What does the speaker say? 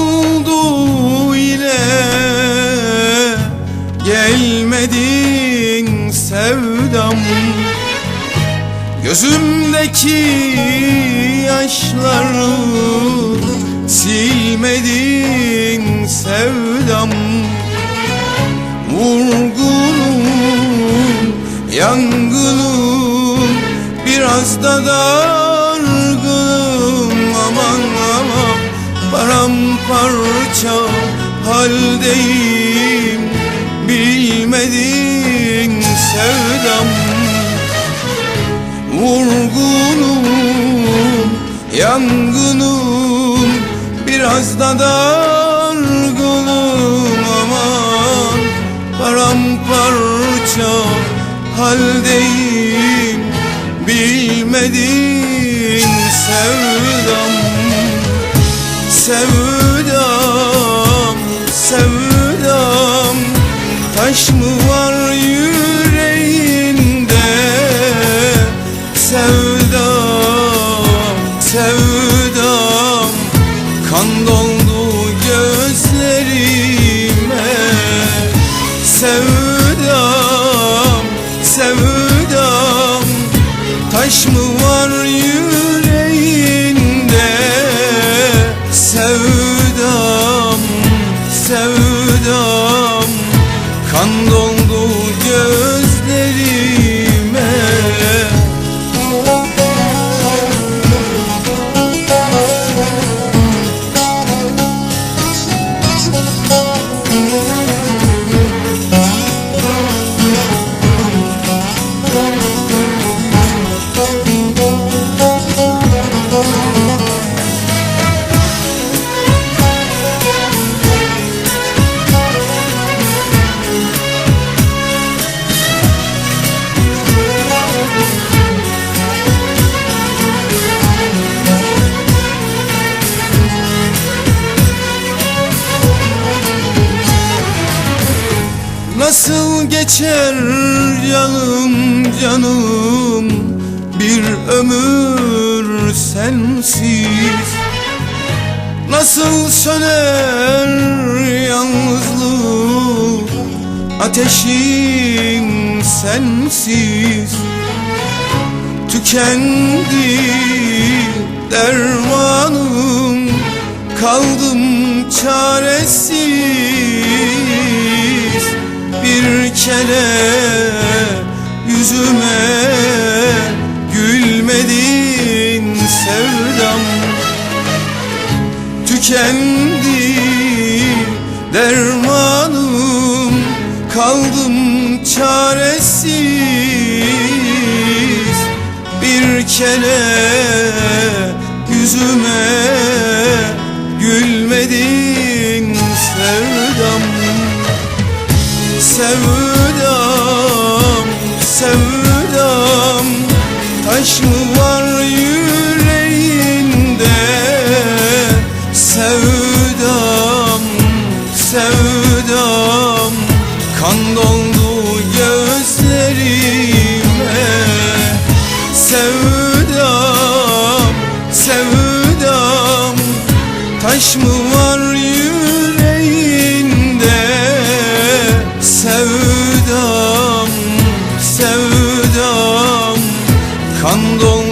oldu ile Gelmedin sevdam. Gözümdeki yaşları Silmedin sevdam. Vurgunum, yangınım Biraz da da Paramparça haldeyim. Bilmedin sevdam Vurgunum, yangınım Biraz da dargınım aman Paramparça haldeyim. Bilmedin Sevdam, Sevdam, geçer canım canım bir ömür sensiz. Nasıl söner yalnızlık ateşim sensiz. Tükendi dermanım kaldım çaresiz kere yüzüme gülmedin sevdam. Tükendi dermanım kaldım çaresiz. Bir kere Yüreğinde Sevdam, sevdam. Kan doldu gözlerime Sevdam, sevdam. Taş mı Anadolu